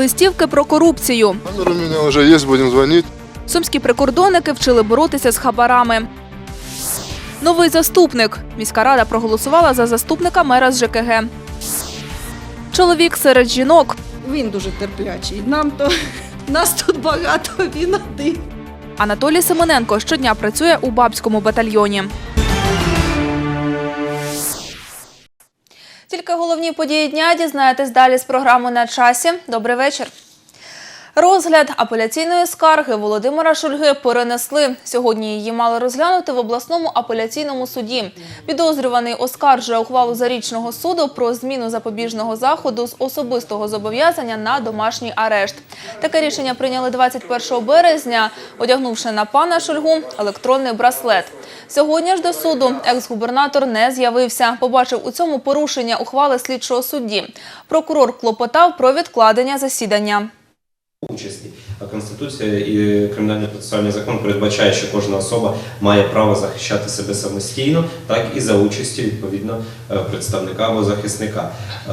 листівки про корупцію. Номер у меня уже есть, будем звонить. Сумські прикордонники вчили боротися з хабарами. Новий заступник. Міська рада проголосувала за заступника мера з ЖКГ. Чоловік серед жінок. Він дуже терплячий. Нам то нас тут багато, він один. Анатолій Семененко щодня працює у бабському батальйоні. Тільки головні події дня дізнаєтесь далі з програми на часі. Добрий вечір. Розгляд апеляційної скарги Володимира Шульги перенесли. Сьогодні її мали розглянути в обласному апеляційному суді. Підозрюваний оскаржує ухвалу зарічного суду про зміну запобіжного заходу з особистого зобов'язання на домашній арешт. Таке рішення прийняли 21 березня, одягнувши на пана Шульгу електронний браслет. Сьогодні ж до суду екс-губернатор не з'явився. Побачив у цьому порушення ухвали слідчого судді. Прокурор клопотав про відкладення засідання. участі. Конституція і кримінальний процесуальний закон передбачає, що кожна особа має право захищати себе самостійно, так і за участі відповідно е, представника або захисника. Е,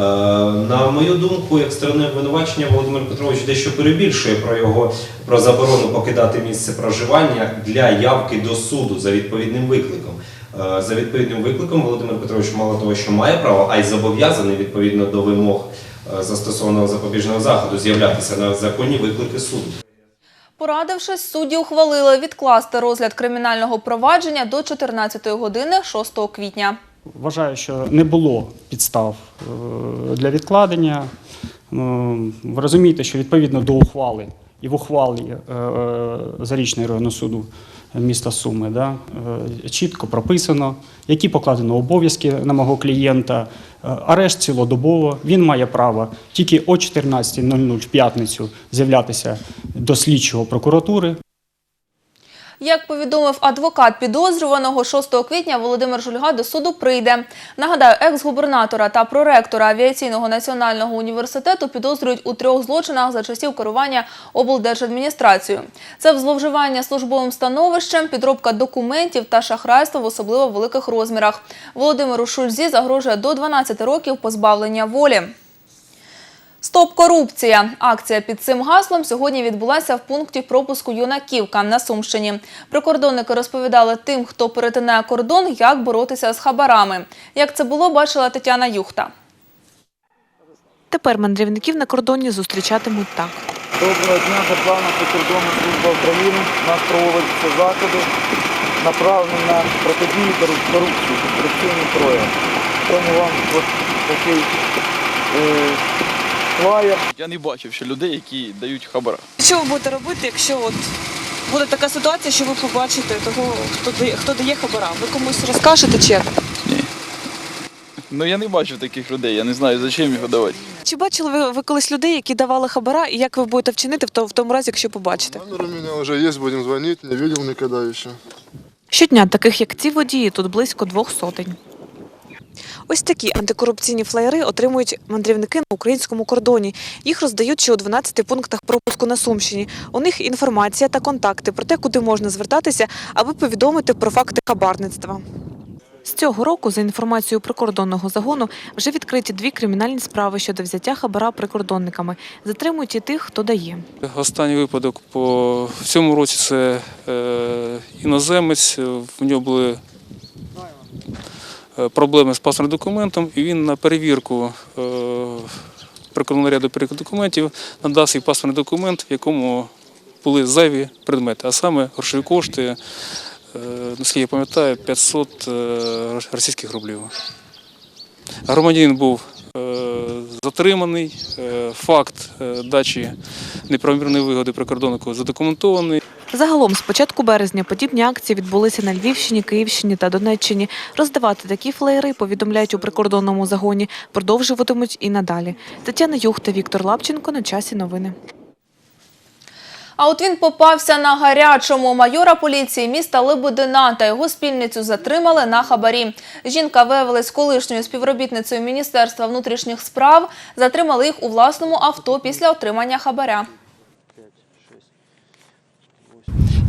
На мою думку, як сторони обвинувачення Володимир Петрович дещо перебільшує про його про заборону покидати місце проживання для явки до суду за відповідним викликом. Е, За відповідним викликом Володимир Петрович мало того, що має право, а й зобов'язаний відповідно до вимог застосованого запобіжного заходу з'являтися на законні виклики суду. Порадившись, судді ухвалили відкласти розгляд кримінального провадження до 14 години 6 квітня. Вважаю, що не було підстав е, для відкладення. Ну, Ви розумієте, що відповідно до ухвали і в ухвалі е, е, зарічної районного суду міста Суми да, е, чітко прописано, які покладено обов'язки на мого клієнта. Арешт цілодобово. Він має право тільки о 14.00 в п'ятницю з'являтися до слідчого прокуратури. Як повідомив адвокат підозрюваного, 6 квітня Володимир Жульга до суду прийде. Нагадаю, екс-губернатора та проректора авіаційного національного університету підозрюють у трьох злочинах за часів керування облдержадміністрацією. Це зловживання службовим становищем, підробка документів та шахрайство в особливо великих розмірах. Володимиру Шульзі загрожує до 12 років позбавлення волі. Стоп корупція. Акція під цим гаслом сьогодні відбулася в пункті пропуску Юнаківка на Сумщині. Прикордонники розповідали тим, хто перетинає кордон, як боротися з хабарами. Як це було, бачила Тетяна Юхта. Тепер мандрівників на кордоні зустрічатимуть так. Доброго дня, Державна прикордонна служба України. У нас проводяться заходи, направлені на протидію корупції, корупційним проявам. Тому вам от такий е, флаєр. Я не бачив ще людей, які дають хабара. Що ви будете робити, якщо от буде така ситуація, що ви побачите того, хто дає, хто дає хабара? Ви комусь розкажете чи як? Ні. Ну я не бачив таких людей, я не знаю, за чим його давати. Чи бачили ви, ви колись людей, які давали хабара, і як ви будете вчинити в, то- в тому разі, якщо побачите? Номер у меня уже есть, будем звонить. Не видел никогда еще. Щодня таких, як ці водії, тут близько двох сотень. Ось такі антикорупційні флаєри отримують мандрівники на українському кордоні. Їх роздають ще у 12 пунктах пропуску на Сумщині. У них інформація та контакти про те, куди можна звертатися, аби повідомити про факти хабарництва. З цього року, за інформацією прикордонного загону, вже відкриті дві кримінальні справи щодо взяття хабара прикордонниками. Затримують і тих, хто дає. Останній випадок по цьому році це е, іноземець. В нього були проблеми з паспортним документом, і він на перевірку е, прикордонного ряду документів надасть свій паспортний документ, в якому були зайві предмети, а саме грошові кошти, е, наскільки я пам'ятаю, 500 е, російських рублів. Громадянин був е, затриманий, е, факт е, дачі неправомірної вигоди прикордоннику задокументований. Загалом, з початку березня, подібні акції відбулися на Львівщині, Київщині та Донеччині. Роздавати такі флеєри, повідомляють у прикордонному загоні, продовжуватимуть і надалі. Тетяна Юхта, Віктор Лапченко. На часі новини. А от він попався на гарячому. Майора поліції міста Лебедина та його спільницю затримали на хабарі. Жінка виявилась колишньою співробітницею Міністерства внутрішніх справ. Затримали їх у власному авто після отримання хабаря.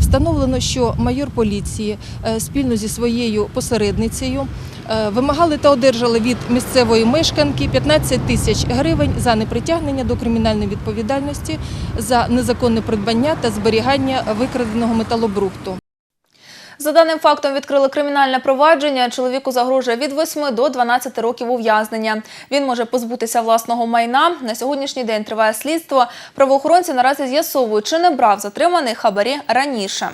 Встановлено, що майор поліції е, спільно зі своєю посередницею е, вимагали та одержали від місцевої мешканки 15 тисяч гривень за непритягнення до кримінальної відповідальності за незаконне придбання та зберігання викраденого металобрухту. За даним фактом відкрили кримінальне провадження. Чоловіку загрожує від 8 до 12 років ув'язнення. Він може позбутися власного майна. На сьогоднішній день триває слідство. Правоохоронці наразі з'ясовують, чи не брав затриманий хабарі раніше.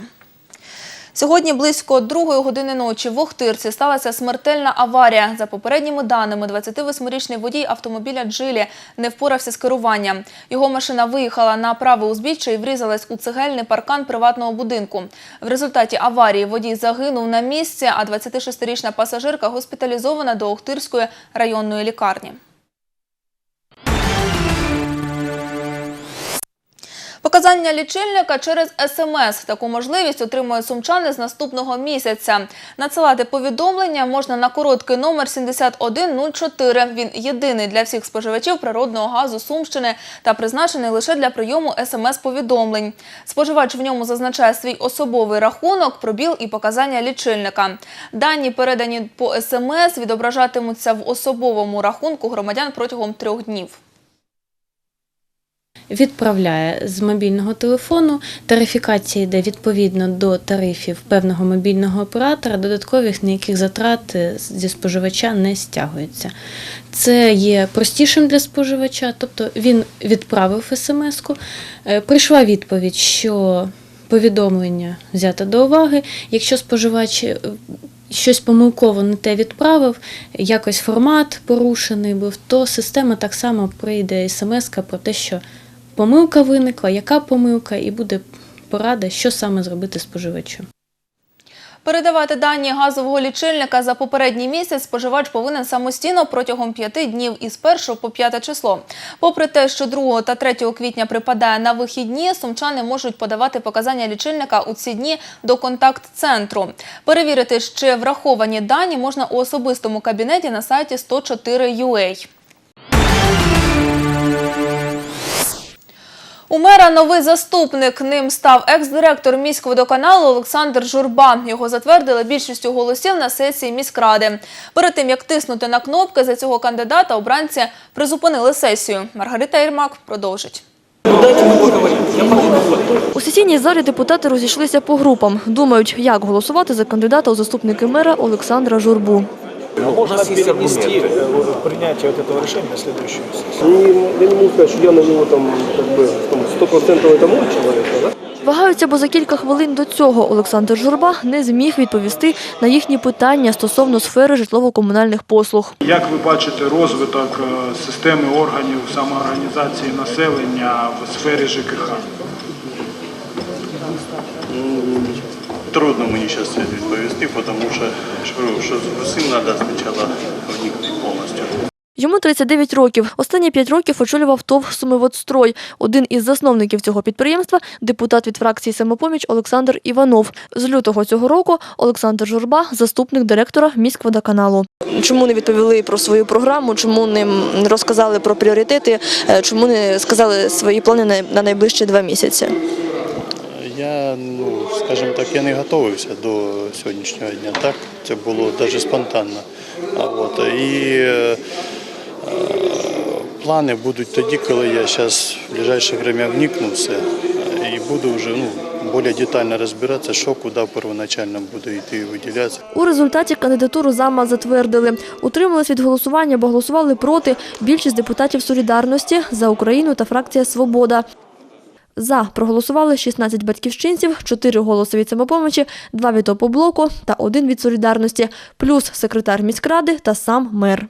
Сьогодні близько другої години ночі в Охтирці сталася смертельна аварія. За попередніми даними, 28-річний водій автомобіля «Джилі» не впорався з керуванням. Його машина виїхала на праве узбіччя і врізалась у цегельний паркан приватного будинку. В результаті аварії водій загинув на місці, а 26-річна пасажирка госпіталізована до Охтирської районної лікарні. Показання лічильника через СМС. Таку можливість отримують сумчани з наступного місяця. Надсилати повідомлення можна на короткий номер 7104. Він єдиний для всіх споживачів природного газу Сумщини та призначений лише для прийому СМС-повідомлень. Споживач в ньому зазначає свій особовий рахунок, пробіл і показання лічильника. Дані, передані по СМС, відображатимуться в особовому рахунку громадян протягом трьох днів. Відправляє з мобільного телефону. Тарифікація йде відповідно до тарифів певного мобільного оператора. Додаткових ніяких затрат зі споживача не стягується. Це є простішим для споживача, тобто він відправив смс-ку, е, прийшла відповідь, що повідомлення взято до уваги. Якщо споживач е, щось помилково не те відправив, якось формат порушений був, то система так само прийде смс про те, що помилка виникла, яка помилка, і буде порада, що саме зробити споживачу. Передавати дані газового лічильника за попередній місяць споживач повинен самостійно протягом п'яти днів із 1 по 5 число. Попри те, що 2 та 3 квітня припадає на вихідні, сумчани можуть подавати показання лічильника у ці дні до контакт-центру. Перевірити, чи враховані дані можна у особистому кабінеті на сайті 104.ua. У мера новий заступник. Ним став екс-директор міськводоканалу Олександр Журба. Його затвердили більшістю голосів на сесії міськради. Перед тим, як тиснути на кнопки за цього кандидата, обранці призупинили сесію. Маргарита Єрмак продовжить. У сесійній залі депутати розійшлися по групам. Думають, як голосувати за кандидата у заступники мера Олександра Журбу. Можно перенести э, принятие вот этого решения на следующую сессию. Я не могу сказать, что я на него там как бы там, 100% это мой человек, да? Вагаються, бо за кілька хвилин до цього Олександр Журба не зміг відповісти на їхні питання стосовно сфери житлово-комунальних послуг. Як ви бачите розвиток е, системи органів самоорганізації населення в сфері ЖКХ? Трудно мені зараз це відповісти, тому що, що, що з усім треба спочатку вникнути повністю. Йому 39 років. Останні 5 років очолював ТОВ «Сумиводстрой». Один із засновників цього підприємства – депутат від фракції «Самопоміч» Олександр Іванов. З лютого цього року Олександр Журба – заступник директора міськводоканалу. Чому не відповіли про свою програму, чому не розказали про пріоритети, е, чому не сказали свої плани на найближчі два місяці? Я, ну, скажімо так, я не готувався до сьогоднішнього дня, так? Це було навіть спонтанно. А от, і е, е, плани будуть тоді, коли я зараз в ближайше время вникну все і буду вже ну, більш детально розбиратися, що куди первоначально буде йти виділятися. У результаті кандидатуру зама затвердили. Утримались від голосування, бо голосували проти більшість депутатів «Солідарності», «За Україну» та фракція «Свобода». За проголосували 16 батьківщинців, 4 голоси від самопомочі, 2 від опоблоку та 1 від солідарності, плюс секретар міськради та сам мер.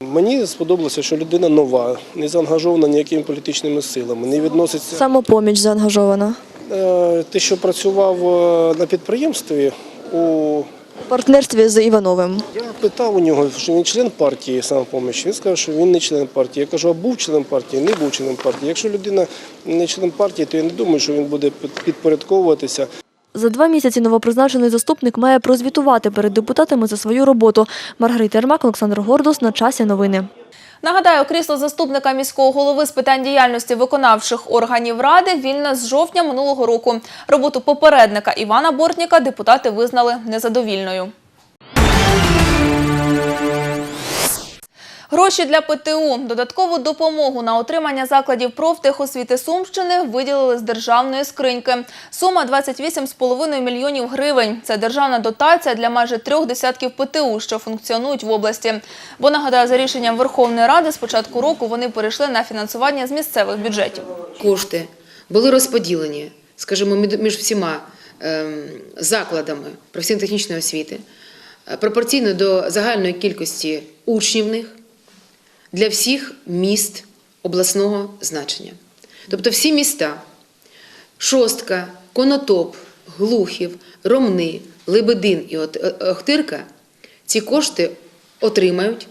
Мені сподобалося, що людина нова, не заангажована ніякими політичними силами, не відноситься Самопоміч заангажована. Е, Те, що працював е, на підприємстві, у партнерстві з Івановим. я питав у нього, що він член партії самопоміч. Він сказав, що він не член партії. Я кажу, а був членом партії, не був членом партії. Якщо людина не член партії, то я не думаю, що він буде підпорядковуватися. За два місяці новопризначений заступник має прозвітувати перед депутатами за свою роботу. Маргарита Ермак, Олександр Гордос. На часі новини. Нагадаю, крісло заступника міського голови з питань діяльності виконавчих органів ради вільне з жовтня минулого року. Роботу попередника Івана Бортніка депутати визнали незадовільною. Гроші для ПТУ, додаткову допомогу на отримання закладів профтехосвіти Сумщини виділили з державної скриньки. Сума 28,5 мільйонів гривень. Це державна дотація для майже трьох десятків ПТУ, що функціонують в області. Бо нагадаю, за рішенням Верховної Ради з початку року вони перейшли на фінансування з місцевих бюджетів. кошти були розподілені, скажімо, між всіма ем, закладами професійно-технічної освіти е, пропорційно до загальної кількості учнів в них для всіх міст обласного значення. Тобто всі міста Шостка, Конотоп, Глухів, Ромни, Лебедин і Охтирка ці кошти отримають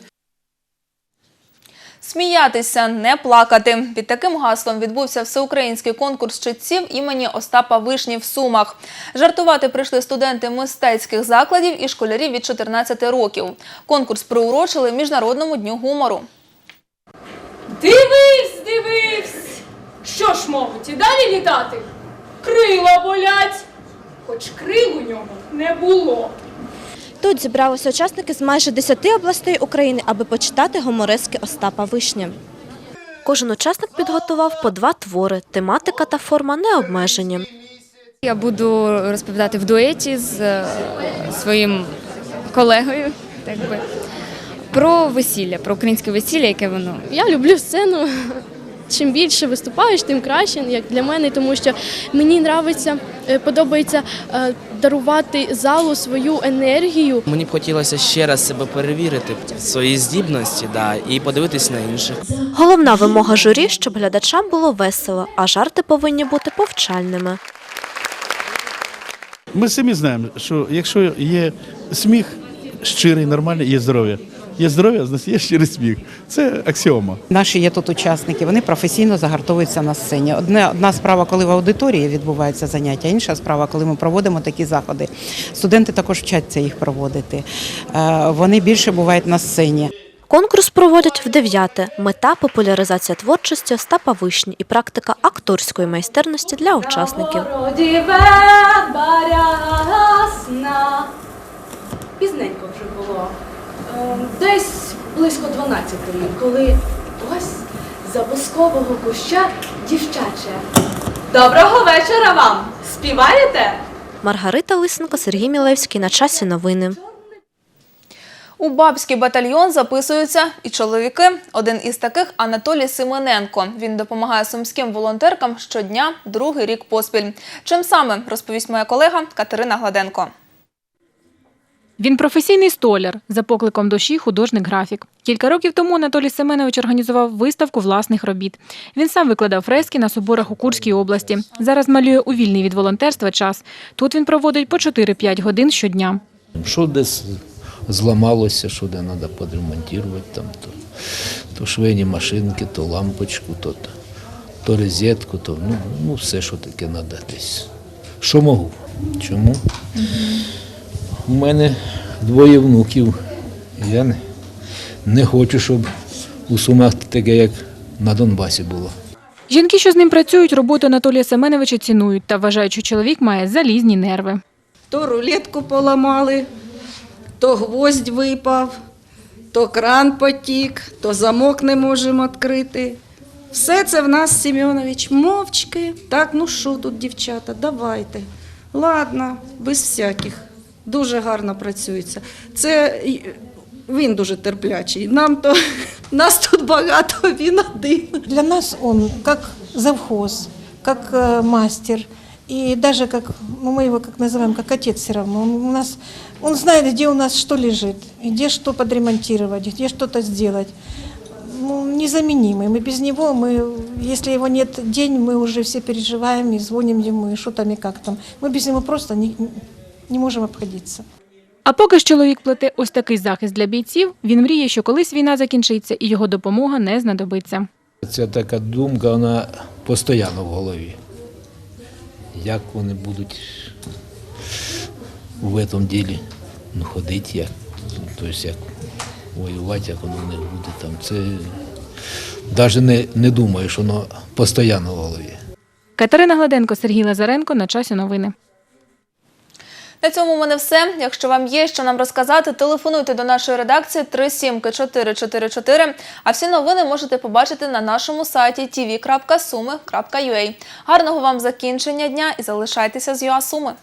Сміятися, не плакати. Під таким гаслом відбувся всеукраїнський конкурс читців імені Остапа Вишні в Сумах. Жартувати прийшли студенти мистецьких закладів і школярі від 14 років. Конкурс приурочили Міжнародному дню гумору. Дивись, дивись! Що ж можуть і далі літати? Крила болять, хоч крил у нього не було. Тут зібралися учасники з майже 10 областей України, аби почитати гуморески Остапа Вишні. Кожен учасник підготував по два твори. Тематика та форма не обмежені. Я буду розповідати в дуеті з е, своїм колегою, так би, про весілля, про українське весілля, яке воно. Я люблю сцену. Чим більше виступаєш, тим краще, як для мене, тому що мені нравиться, е, подобається е, дарувати залу свою енергію. Мені б хотілося ще раз себе перевірити, свої здібності, да, і подивитись на інших. Головна вимога журі, щоб глядачам було весело, а жарти повинні бути повчальними. Ми самі знаємо, що якщо є сміх щирий, нормальний, є здоров'я. Є здоров'я, значить є щирий сміх. Це аксіома. Наші є тут учасники, вони професійно загартовуються на сцені. Одне, одна справа, коли в аудиторії відбуваються заняття, інша справа, коли ми проводимо такі заходи. Студенти також вчаться їх проводити. Е, Вони більше бувають на сцені. Конкурс проводять в дев'яте. Мета популяризація творчості Остапа Вишні і практика акторської майстерності для учасників. Вроді верба рясна. Пізненько вже було. Ем, Десь близько 12-ї, коли ось за бускового куща дівчаче. Доброго вечора вам! Співаєте? Маргарита Лисенко, Сергій Мілевський. На часі новини. У бабський батальйон записуються і чоловіки. Один із таких Анатолій Симоненко. Він допомагає сумським волонтеркам щодня, другий рік поспіль. Чим саме розповість моя колега Катерина Гладенко. Він професійний столяр, за покликом душі художник-графік. Кілька років тому Анатолій Семенович організував виставку власних робіт. Він сам викладав фрески на соборах у Курській області. Зараз малює у вільний від волонтерства час. Тут він проводить по 4-5 годин щодня. Що десь зламалося, що де треба подремонтувати, там, то, то швейні машинки, то лампочку, то, то, то розетку, то ну, ну, все, що таке треба десь. Що можу? Чому? У мене двоє внуків. Я не, хочу, щоб у Сумах таке, як на Донбасі було. Жінки, що з ним працюють, роботу Анатолія Семеновича цінують та вважають, що чоловік має залізні нерви. То рулетку поламали, то гвоздь випав, то кран потік, то замок не можемо відкрити. Все це в нас, Семенович, мовчки. Так, ну що тут, дівчата, давайте. Ладно, без всяких. Дуже гарно працюється. Це й- він дуже терплячий. Нам то нас тут багато, він один. Для нас он как завхоз, как э, мастер. И даже как, ну, мы его как называем, как отец все равно. Он, у нас, он знает, где у нас что лежит, где что подремонтировать, где что-то сделать. Ну, незаменимый. Мы без него, мы, если его нет день, мы уже все переживаем и звоним ему, и что там, и как там. Мы без него просто не, не можем обходиться. А поки ж чоловік плете ось такий захист для бійців, він мріє, що колись війна закінчиться і його допомога не знадобиться. Ця така думка, вона постійно в голові. Як вони будуть в цьому ділі ну, ходити, як, тобто як воювати, як воно в них буде там. Це навіть не, не думаю, що воно постійно в голові. Катерина Гладенко, Сергій Лазаренко. На часі новини. На цьому в мене все. Якщо вам є що нам розказати, телефонуйте до нашої редакції 37444. А всі новини можете побачити на нашому сайті tv.sumy.ua. Гарного вам закінчення дня і залишайтеся з ЮА Суми.